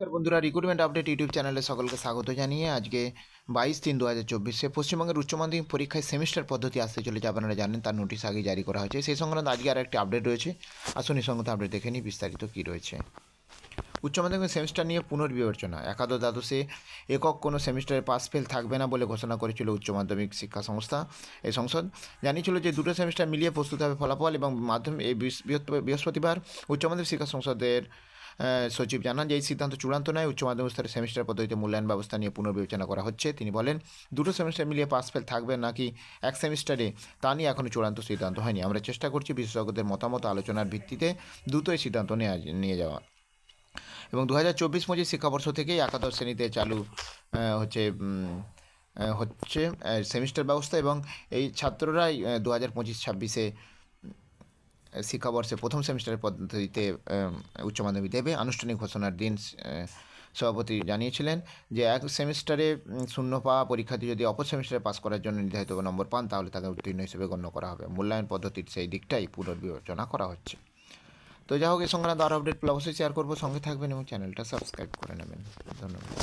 নমস্কার বন্ধুরা recruitment update YouTube চ্যানেলে সকলকে স্বাগত জানিয়ে আজকে বাইশ তিন দু হাজার চব্বিশে পশ্চিমবঙ্গের উচ্চ মাধ্যমিক পরীক্ষায় সেমিস্টার পদ্ধতি আসতে চলেছে, আপনারা জানেন তার নোটিশ আগে জারি করা হয়েছে। সেই সংক্রান্ত আজকে আর একটি আপডেট রয়েছে। আসুন এই সংক্রান্ত আপডেট দেখে নিই, বিস্তারিত কী রয়েছে। উচ্চ মাধ্যমিক সেমিস্টার নিয়ে পুনর্বিবেচনা। একাদশ দ্বাদশে একক কোনো সেমিস্টারে পাস ফেল থাকবে না বলে ঘোষণা করেছিল উচ্চ মাধ্যমিক শিক্ষা সংস্থা এই সংসদ। জানিয়েছিল যে দুটো সেমিস্টার মিলিয়ে প্রস্তুত হবে ফলাফল এবং মাধ্যমিক, এই বৃহস্প- বৃহস্প- বৃহস্পতিবার উচ্চ মাধ্যমিক শিক্ষা সংসদের সচিব জানান যে এই সিদ্ধান্ত চূড়ান্ত নয়। উচ্চ মাধ্যমিক স্তরের সেমিস্টার পদ্ধতিতে মূল্যায়ন ব্যবস্থা নিয়ে পুনর্বিবেচনা করা হচ্ছে। তিনি বলেন, দুটো সেমিস্টার মিলিয়ে পাস ফেল থাকবে নাকি এক সেমিস্টারে? তা নিয়ে এখনও চূড়ান্ত সিদ্ধান্ত হয়নি। আমরা চেষ্টা করছি বিশেষজ্ঞদের মতামত আলোচনার ভিত্তিতে দ্রুতই সিদ্ধান্ত নেওয়া নিয়ে যাওয়া। এবং দু হাজার চব্বিশ পঁচিশ শিক্ষাবর্ষ থেকেই একাদশ শ্রেণীতে চালু হচ্ছে হচ্ছে সেমিস্টার ব্যবস্থা এবং এই ছাত্ররাই দু হাজার পঁচিশ ছাব্বিশে শিক্ষাবর্ষে প্রথম সেমিস্টারের পদ্ধতিতে উচ্চ মাধ্যমিক দেবে। আনুষ্ঠানিক ঘোষণার দিন সভাপতি জানিয়েছিলেন যে এক সেমিস্টারে শূন্য পাওয়া পরীক্ষার্থী যদি অপর সেমিস্টারে পাস করার জন্য নির্ধারিত নম্বর পান, তাহলে তাকে উত্তীর্ণ হিসেবে গণ্য করা হবে। মূল্যায়ন পদ্ধতির সেই দিকটাই পুনর্বিবেচনা করা হচ্ছে। তো যাই হোক এই সংক্রান্ত আরও আপডেট অবশ্যই শেয়ার করব। সঙ্গে থাকবেন এবং চ্যানেলটা সাবস্ক্রাইব করে নেবেন। ধন্যবাদ।